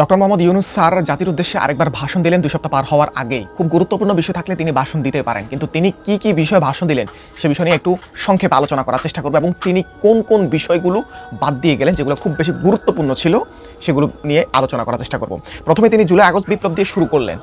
Doctor Mohammad Yunus sir জাতির উদ্দেশ্যে আরেকবার ভাষণ দিলেন দুই সপ্তাহ পার হওয়ার আগেই। খুব গুরুত্বপূর্ণ বিষয় থাকলে তিনি ভাষণ দিতে পারেন। কিন্তু তিনি কি কি বিষয়ে ভাষণ দিলেন সে বিষয় নিয়ে একটু সংক্ষেপে আলোচনা করার চেষ্টা করব এবং তিনি কোন কোন বিষয়গুলো বাদ দিয়ে গেলেন যেগুলো খুব বেশি গুরুত্বপূর্ণ ছিল সেগুলো নিয়ে আলোচনা করার চেষ্টা করব। প্রথমে তিনি জুলাই আগস্ট বিপ্লব দিয়ে শুরু করলেন।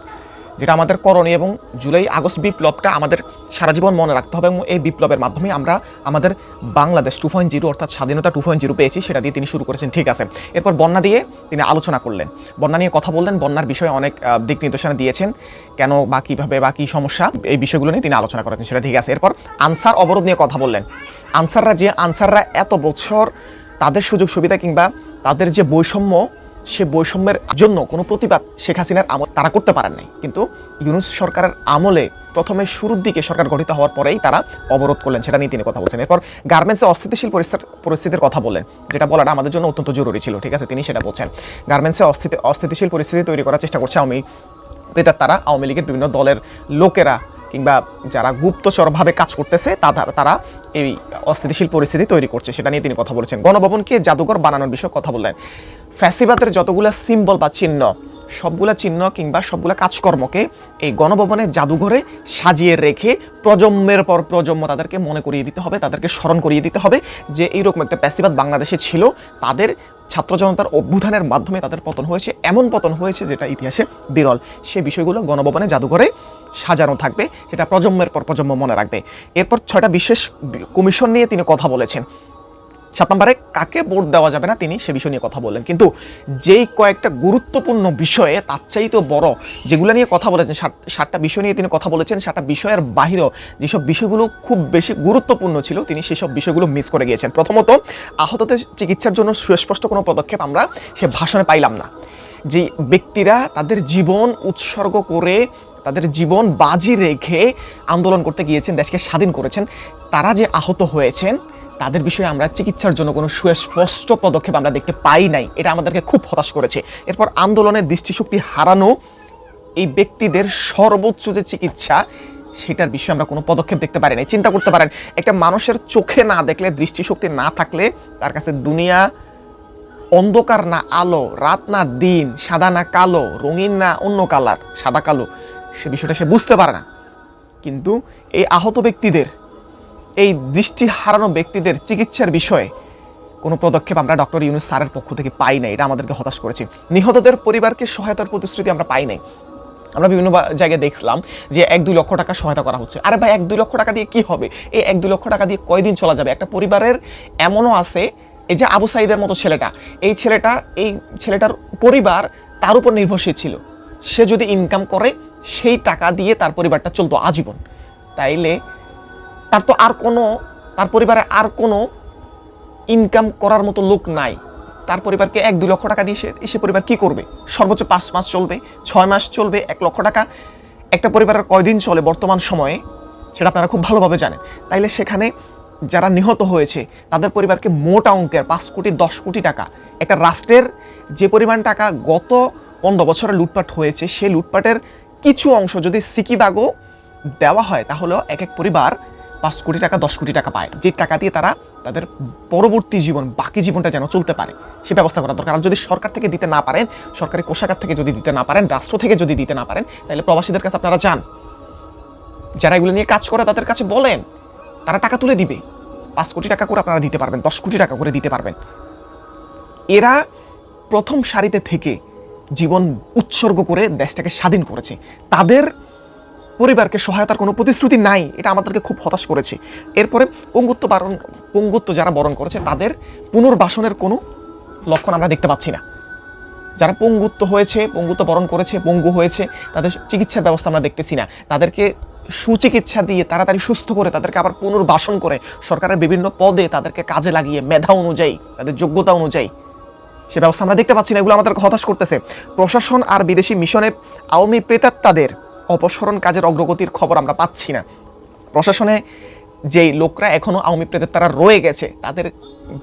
যেটা আমাদের করণীয় এবং জুলাই, আগস্ট বিপ্লবটা আমাদের সারা জীবন মনে রাখতে হবে এবং এই বিপ্লবের মাধ্যমে আমরা আমাদের বাংলাদেশ টু পয়েন্ট জিরো অর্থাৎ স্বাধীনতা টু পয়েন্ট জিরো পেয়েছি, সেটা দিয়ে তিনি শুরু করেছেন, ঠিক আছে। এরপর বন্যা দিয়ে তিনি আলোচনা করলেন। বন্যা নিয়ে কথা বললেন, বন্যার বিষয়ে অনেক দিক নির্দেশনা দিয়েছেন, কেন বা কীভাবে বা কী সমস্যা, এই বিষয়গুলো নিয়ে তিনি আলোচনা করেছেন, সেটা ঠিক আছে। এরপর আনসার অবরোধ নিয়ে কথা বললেন। আনসাররা যে, আনসাররা এত বছর তাদের সুযোগ সুবিধা কিংবা তাদের যে বৈষম্য সে বৈষম্যের জন্য কোনো প্রতিবাদ শেখ হাসিনার আমল তারা করতে পারেন নাই। কিন্তু ইউনুস সরকারের আমলে প্রথমে শুরুর দিকে সরকার গঠিত হওয়ার পরেই তারা অবরোধ করলেন, সেটা নিয়ে তিনি কথা বলছেন। এরপর গার্মেন্টসে অস্থিতিশীল পরিস্থিতি- পরিস্থিতির কথা বললেন, যেটা বলাটা আমাদের জন্য অত্যন্ত জরুরি ছিল, ঠিক আছে? তিনি সেটা বলছেন। গার্মেন্টসে অস্থিতি অস্থিতিশীল পরিস্থিতি তৈরি করার চেষ্টা করছে আমি প্রেতার তারা। আওয়ামী লীগের বিভিন্ন দলের লোকেরা কিংবা যারা গুপ্তচরভাবে কাজ করতেছে তারা এই অস্থিতিশীল পরিস্থিতি তৈরি করছে, সেটা নিয়ে তিনি কথা বলেছেন। গণভবনকে জাদুঘর বানানোর বিষয়ে কথা বললেন। ফ্যাসিবাদের যতগুলা সিম্বল বা চিহ্ন, সবগুলা চিহ্ন কিংবা সবগুলা কাজকর্মকে এই গণভবনের জাদুঘরে সাজিয়ে রেখে প্রজন্মের পর প্রজন্ম তাদেরকে মনে করিয়ে দিতে হবে, তাদেরকে স্মরণ করিয়ে দিতে হবে যে এইরকম একটা প্যাসিবাদ বাংলাদেশে ছিল। তাদের ছাত্র জনতার অভ্যুত্থানের মাধ্যমে তাদের পতন হয়েছে, এমন পতন হয়েছে যেটা ইতিহাসে বিরল। সে বিষয়গুলো গণভবনে জাদুঘরে সাজানো থাকবে, সেটা প্রজন্মের পর প্রজন্ম মনে রাখবে। এরপর ছয়টা বিশেষ কমিশন নিয়ে তিনি কথা বলেছেন। সাত নম্বরে কাকে ভোট দেওয়া যাবে না তিনি সে বিষয় নিয়ে কথা বললেন। কিন্তু যেই কয়েকটা গুরুত্বপূর্ণ বিষয়ে তার চাইতেও বড় যেগুলো নিয়ে কথা বলেছেন, সাত- সাতটা বিষয় নিয়ে তিনি কথা বলেছেন, সাতটা বিষয়ের বাহিরেও যেসব বিষয়গুলো খুব বেশি গুরুত্বপূর্ণ ছিল, তিনি সেসব বিষয়গুলো মিস করে গিয়েছেন। প্রথমত, আহতদের চিকিৎসার জন্য সুস্পষ্ট কোনো পদক্ষেপ আমরা সে ভাষণে পাইলাম না। যে ব্যক্তিরা তাদের জীবন উৎসর্গ করে, তাদের জীবন বাজি রেখে আন্দোলন করতে গিয়েছেন, দেশকে স্বাধীন করেছেন, তারা যে আহত হয়েছেন তাদের বিষয়ে আমরা চিকিৎসার জন্য কোনো সুস্পষ্ট পদক্ষেপ আমরা দেখতে পাই নাই। এটা আমাদেরকে খুব হতাশ করেছে। এরপর আন্দোলনের দৃষ্টিশক্তি হারানো এই ব্যক্তিদের সর্বোচ্চ যে চিকিৎসা, সেটার বিষয়ে আমরা কোনো পদক্ষেপ দেখতে পারি নাই। চিন্তা করতে পারেন, একটা মানুষের চোখে না দেখলে, দৃষ্টিশক্তি না থাকলে, তার কাছে দুনিয়া অন্ধকার না আলো, রাত না দিন, সাদা না কালো, রঙিন না অন্য কালার, সাদা কালো, সে বিষয়টা সে বুঝতে পারে না। কিন্তু এই আহত ব্যক্তিদের এই দৃষ্টি হারানো ব্যক্তিদের চিকিৎসার বিষয়ে কোনো পদক্ষেপ আমরা ডক্টর ইউনুস স্যারের পক্ষ থেকে পাই নাই, এটা আমাদেরকে হতাশ করেছে। নিহতদের পরিবারকে সহায়তার প্রতিশ্রুতি আমরা পাই নাই। আমরা বিভিন্ন জায়গায় দেখলাম যে এক দুই লক্ষ টাকা সহায়তা করা হচ্ছে। আরে ভাই, এক দুই লক্ষ টাকা দিয়ে কি হবে? এই এক দুই লক্ষ টাকা দিয়ে কয়দিন চলা যাবে? একটা পরিবারের এমনও আছে, এই যে আবু সাইদের মতো ছেলেটা, এই ছেলেটা, এই ছেলেটার পরিবার তার উপর নির্ভরশীল ছিল। সে যদি ইনকাম করে, সেই টাকা দিয়ে তার পরিবারটা চলতো আজীবন। তাইলে তার তো আর কোনো, তার পরিবারে আর কোনো ইনকাম করার মতো লোক নাই। তার পরিবারকে এক, দুই লক্ষ টাকা দিয়ে সে সে পরিবার কি করবে? সর্বোচ্চ পাঁচ মাস চলবে, ছয় মাস চলবে, এক লক্ষ টাকা। একটা পরিবারের কয়দিন চলে বর্তমান সময়ে, সেটা আপনারা খুব ভালোভাবে জানেন। তাইলে সেখানে যারা নিহত হয়েছে, তাদের পরিবারকে মোটা অঙ্কের পাঁচ কোটি, দশ কোটি টাকা। একটা রাষ্ট্রের যে পরিমাণ টাকা গত পনেরো বছরে লুটপাট হয়েছে সেই লুটপাটের কিছু অংশ যদি সিকিবাগো দেওয়া হয়, তাহলেও এক এক পরিবার পাঁচ কোটি টাকা, দশ কোটি টাকা পায়। যে টাকা দিয়ে তারা তাদের পরবর্তী জীবন, বাকি জীবনটা যেন চলতে পারে, সে ব্যবস্থা করা দরকার। আর যদি সরকার থেকে দিতে না পারেন, সরকারি কোষাগার থেকে যদি দিতে না পারেন, রাষ্ট্র থেকে যদি দিতে না পারেন, তাহলে প্রবাসীদের কাছে আপনারা যান। যারা এগুলো নিয়ে কাজ করে তাদের কাছে বলেন, তারা টাকা তুলে দিবে। পাঁচ কোটি টাকা করে আপনারা দিতে পারবেন, দশ কোটি টাকা করে দিতে পারবেন। এরা প্রথম সারিতে থেকে জীবন উৎসর্গ করে দেশটাকে স্বাধীন করেছে। তাদের পরিবারকে সহায়তার কোনো প্রতিশ্রুতি নাই, এটা আমাদেরকে খুব হতাশ করেছে। এরপরে পঙ্গুত্ব বারণ, পঙ্গুত্ব যারা বরণ করেছে, তাদের পুনর্বাসনের কোনো লক্ষণ আমরা দেখতে পাচ্ছি না। যারা পঙ্গুত্ব হয়েছে, পঙ্গুত্ব বরণ করেছে, পঙ্গু হয়েছে, তাদের চিকিৎসার ব্যবস্থা আমরা দেখতেছি না। তাদেরকে সুচিকিৎসা দিয়ে তাড়াতাড়ি সুস্থ করে তাদেরকে আবার পুনর্বাসন করে সরকারের বিভিন্ন পদে তাদেরকে কাজে লাগিয়ে মেধা অনুযায়ী, তাদের যোগ্যতা অনুযায়ী সে ব্যবস্থা আমরা দেখতে পাচ্ছি না, এগুলো আমাদেরকে হতাশ করতেছে। প্রশাসন আর বিদেশি মিশনে আওয়ামী প্রেতাত্মাদের অপসরণ কাজের অগ্রগতির খবর আমরা পাচ্ছি না। প্রশাসনে যেই লোকরা এখনও আওয়ামী প্রেতাত্মারা রয়ে গেছে, তাদের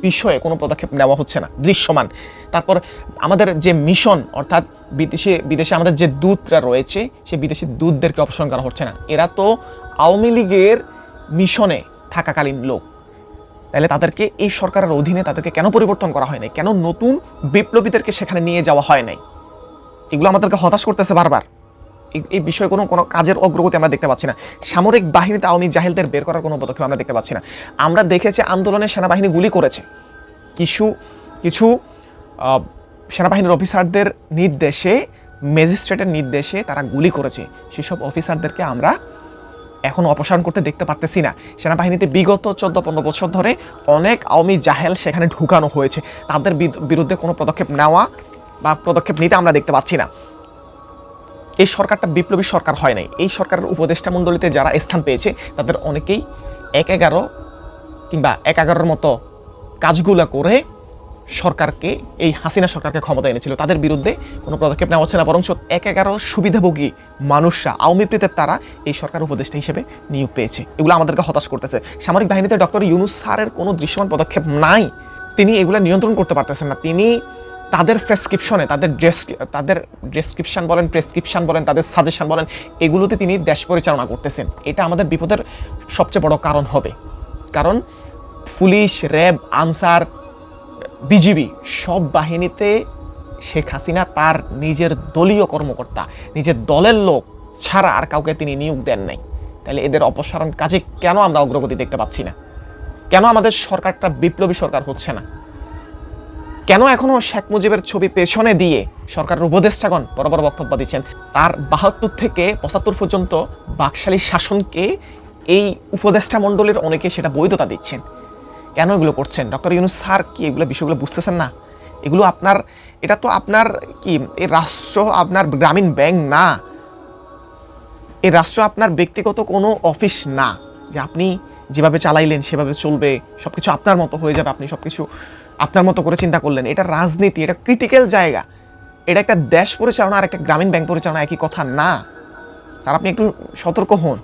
বিষয়ে কোনো পদক্ষেপ নেওয়া হচ্ছে না, দৃশ্যমান। তারপর আমাদের যে মিশন, অর্থাৎ বিদেশে বিদেশে আমাদের যে দূতরা রয়েছে সে বিদেশি দূতদেরকে অপসারণ করা হচ্ছে না। এরা তো আওয়ামী লীগের মিশনে থাকাকালীন লোক। তাহলে তাদেরকে এই সরকারের অধীনে তাদেরকে কেন পরিবর্তন করা হয় নাই? কেন নতুন বিপ্লবীদেরকে সেখানে নিয়ে যাওয়া হয় নাই? এগুলো আমাদেরকে হতাশ করতেছে বারবার। এই- বিষয়ে কোনো কোনো কাজের অগ্রগতি আমরা দেখতে পাচ্ছি না। সামরিক বাহিনীতে আওয়ামী জাহিলদের বের করার কোনো পদক্ষেপ আমরা দেখতে পাচ্ছি না। আমরা দেখেছি আন্দোলনে সেনাবাহিনী গুলি করেছে। কিছু কিছু সেনাবাহিনীর অফিসারদের নির্দেশে, ম্যাজিস্ট্রেটের নির্দেশে তারা গুলি করেছে। সেসব অফিসারদেরকে আমরা এখন অপসারণ করতে দেখতে পারতেছি না। সেনাবাহিনীতে বিগত চোদ্দ, পনেরো বছর ধরে অনেক আওয়ামী জাহেল সেখানে ঢুকানো হয়েছে। তাদের বিরুদ্ধে কোনো পদক্ষেপ নেওয়া বা পদক্ষেপ নিতে আমরা দেখতে পাচ্ছি না। এই সরকারটা বিপ্লবী সরকার হয় নাই। এই সরকারের উপদেষ্টা মণ্ডলীতে যারা স্থান পেয়েছে, তাদের অনেকেই এক এগারো কিংবা এক এগারোর মতো কাজগুলো করে সরকারকে, এই হাসিনা সরকারকে ক্ষমতা এনেছিল। তাদের বিরুদ্ধে কোনো পদক্ষেপ নেওয়া হচ্ছে না বরং এক এগারো সুবিধাভোগী মানুষরা, আওয়ামী প্রীতের তারা এই সরকার উপদেষ্টা হিসেবে নিয়োগ পেয়েছে। এগুলো আমাদেরকে হতাশ করতেছে। সামরিক বাহিনীতে ডক্টর ইউনুস স্যারের কোনো দৃশ্যমান পদক্ষেপ নাই। তিনি এগুলো নিয়ন্ত্রণ করতে পারতেছেন না। তিনি তাদের প্রেসক্রিপশনে তাদের ডেস- তাদের ডেসক্রিপশন বলেন প্রেসক্রিপশন বলেন, তাদের সাজেশন বলেন, এগুলোতে তিনি দেশ পরিচালনা করতেছেন। এটা আমাদের বিপদের সবচেয়ে বড় কারণ হবে। কারণ পুলিশ, র্যাব, আনসার, বিজিবি সব বাহিনীতে শেখ হাসিনা তার নিজের দলীয় কর্মকর্তা, নিজের দলের লোক ছাড়া আর কাউকে তিনি নিয়োগ দেন নাই। তাহলে এদের অপসারণ কাজে কেন আমরা অগ্রগতি দেখতে পাচ্ছি না? কেন আমাদের সরকারটা বিপ্লবী সরকার হচ্ছে না? কেন এখনও শেখ মুজিবের ছবি পেছনে দিয়ে সরকারের উপদেষ্টাগণ বড় বড় বক্তব্য দিচ্ছেন? তার বাহাত্তর থেকে পঁচাত্তর পর্যন্ত বাকশালী শাসনকে এই উপদেষ্টা মণ্ডলীর অনেকে সেটা বৈধতা দিচ্ছেন। কেন এগুলো করছেন? ডক্টর ইউনুস স্যার কি এগুলো বিষয়গুলো বুঝতেছেন না? এগুলো আপনার, এটা তো আপনার কি এই রাষ্ট্র আপনার গ্রামীণ ব্যাংক না। এই রাষ্ট্র আপনার ব্যক্তিগত কোনো অফিস না। যে আপনি যেভাবে চালাইলেন সেভাবে চলবে সব কিছু আপনার মতো হয়ে যাবে, আপনি সব কিছু আপনার মতো করে চিন্তা করলেন। এটা রাজনীতি, এটা ক্রিটিক্যাল জায়গা। এটা একটা দেশ পরিচালনা আর একটা গ্রামীণ ব্যাংক পরিচালনা একই কথা না। স্যার, আপনি একটু সতর্ক হন।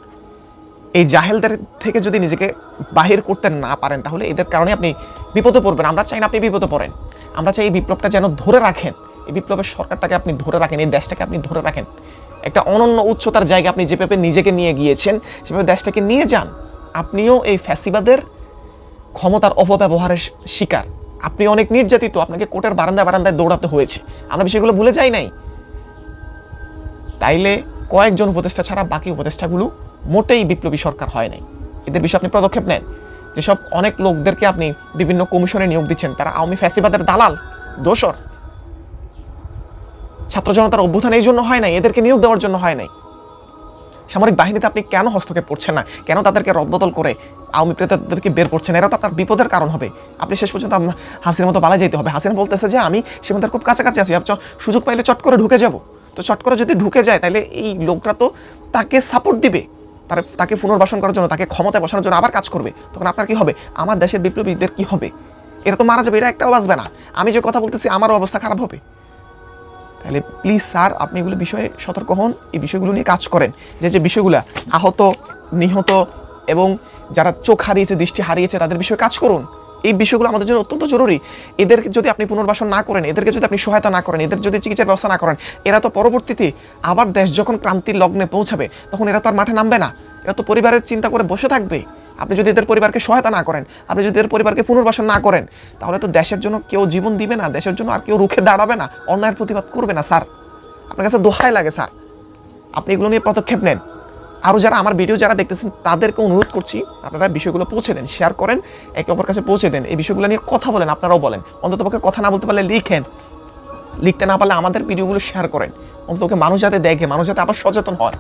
এই জাহেলদের থেকে যদি নিজেকে বাহির করতে না পারেন, তাহলে এদের কারণে আপনি বিপদে পড়বেন। আমরা চাই না আপনি বিপদে পড়েন। আমরা চাই এই বিপ্লবটা যেন ধরে রাখেন। এই বিপ্লবের সরকারটাকে আপনি ধরে রাখেন, এই দেশটাকে আপনি ধরে রাখেন। একটা অনন্য উচ্চতার জায়গা আপনি যেভাবে নিজেকে নিয়ে গিয়েছেন, সেভাবে দেশটাকে নিয়ে যান। আপনিও এই ফ্যাসিবাদের ক্ষমতার অপব্যবহারের শিকার। আপনি অনেক নির্যাতিত, আপনাকে কোর্টের বারান্দায় বারান্দায় দৌড়াতে হয়েছে। আমরা বিষয়গুলো ভুলে যাই নাই? তাইলে কয়েকজন উপদেষ্টা ছাড়া বাকি উপদেষ্টাগুলো মোটেই বিপ্লবী সরকার হয় নাই। এদের বিষয়ে আপনি পদক্ষেপ নেন। যেসব অনেক লোকদেরকে আপনি বিভিন্ন কমিশনে নিয়োগ দিচ্ছেন, তারা আওয়ামী ফ্যাসিবাদের দালাল, দোসর। ছাত্র জনতার অভ্যুত্থান এই জন্য হয় নাই, এদেরকে নিয়োগ দেওয়ার জন্য হয় নাই। সামরিক বাহিনীতে আপনি কেন হস্তক্ষেপ করছেন না? কেন তাদেরকে রদবদল করে আওয়ামী প্রেতাদেরকে বের করছেন? এরা তো আপনার বিপদের কারণ হবে। আপনি শেষ পর্যন্ত আপনার হাসির মতো বালাই যেতে হবে। হাসিনা বলতেছে যে, আমি সীমান্তের খুব কাছাকাছি আছি। সুযোগ পাইলে চট করে ঢুকে যাব। তো চট করে যদি ঢুকে যায় তাহলে এই লোকটা তো তাকে সাপোর্ট দিবে। তার তাকে পুনর্বাসন করার জন্য, তাকে ক্ষমতায় বসানোর জন্য আবার কাজ করবে। তখন আপনার কি হবে? আমার দেশের বিপ্লবীদের কি হবে? এরা তো মারা যাবে, এরা একটাও বাঁচবে না। আমি যে কথা বলতেছি, আমারও অবস্থা খারাপ হবে। তাহলে প্লিজ স্যার আপনি এগুলো বিষয়ে সতর্ক হন, এই বিষয়গুলো নিয়ে কাজ করেন। যে যে বিষয়গুলো আহত, নিহত এবং যারা চোখ হারিয়েছে, দৃষ্টি হারিয়েছে, তাদের বিষয়ে কাজ করুন। এই বিষয়গুলো আমাদের জন্য অত্যন্ত জরুরি। এদেরকে যদি আপনি পুনর্বাসন না করেন, এদেরকে যদি আপনি সহায়তা না করেন, এদের যদি চিকিৎসার ব্যবস্থা না করেন, এরা তো পরবর্তীতে আবার দেশ যখন ক্রান্তির লগ্নে পৌঁছাবে, তখন এরা তো আর মাঠে নামবে না। এরা তো পরিবারের চিন্তা করে বসে থাকবে। আপনি যদি এদের পরিবারকে সহায়তা না করেন, আপনি যদি এদের পরিবারকে পুনর্বাসন না করেন, তাহলে তো দেশের জন্য কেউ জীবন দিবে না, দেশের জন্য আর কেউ রুখে দাঁড়াবে না, অন্যায়ের প্রতিবাদ করবে না, স্যার। আপনার কাছে দোহাই লাগে, স্যার। আপনি এগুলো নিয়ে পদক্ষেপ নেন। আরও যারা আমার ভিডিও যারা দেখতেছেন, তাদেরকে অনুরোধ করছি, আপনারা বিষয়গুলো পৌঁছে দেন শেয়ার করেন, একে অপর কাছে পৌঁছে দেন। এই বিষয়গুলো নিয়ে কথা বলেন, আপনারাও বলেন। অন্ততপক্ষে কথা না বলতে পারলে লিখেন। লিখতে না পারলে আমাদের ভিডিওগুলো শেয়ার করেন। অন্ততপক্ষে মানুষ যাতে দেখে, মানুষ যাতে আবার সচেতন হয়।